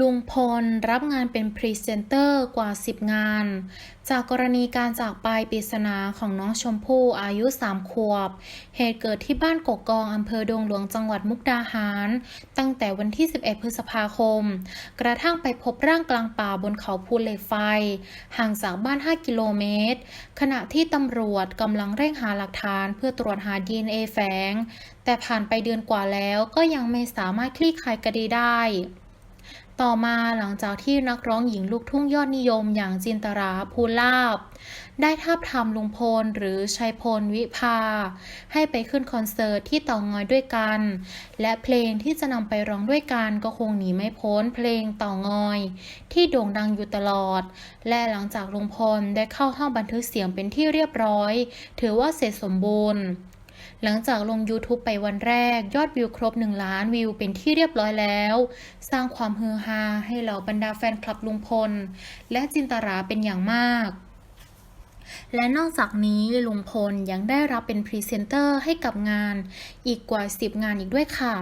ลุงพลรับงานเป็นพรีเซนเตอร์กว่า 10 งาน จากกรณีการจากไปปริศนาของน้องชมพู่อายุ 3 ขวบ เหตุเกิดที่บ้านกกกองอำเภอดงหลวงจังหวัดมุกดาหาร ตั้งแต่วันที่ 11 พฤษภาคม กระทั่งไปพบร่างกลางป่าบนเขาภูเหล็กไฟ ห่างจากบ้าน 5 กิโลเมตร ขณะที่ตำรวจกำลังเร่งหาหลักฐานเพื่อตรวจหา DNA แฝง แต่ผ่านไปเดือนกว่าแล้วก็ยังไม่สามารถคลี่คลายคดีได้ ต่อมาหลังจากที่นักร้องหญิงลูกทุ่งยอดนิยมอย่างจินตราภูลาภได้ทาบทามลุงพลหรือชัยพลวิภา ให้ไปขึ้นคอนเสิร์ตที่เต่างอยด้วยกัน และเพลงที่จะนำไปร้องด้วยกันก็คงหนีไม่พ้นเพลงเต่างอย ที่โด่งดังอยู่ตลอด และหลังจากลุงพลได้เข้าห้องบันทึกเสียงเป็นที่เรียบร้อย ถือว่าเสร็จสมบูรณ์ หลังจากลง YouTube ไปวันแรก ยอดวิวครบ 1 ล้านวิวเป็นที่เรียบร้อยแล้ว สร้างความฮือฮาให้เหล่าบรรดาแฟนคลับลุงพล และจินตราเป็นอย่างมากและนอกจากนี้ลุงพลยังได้รับเป็นพรีเซนเตอร์ให้กับงานอีกกว่า 10 งานอีกด้วยค่ะ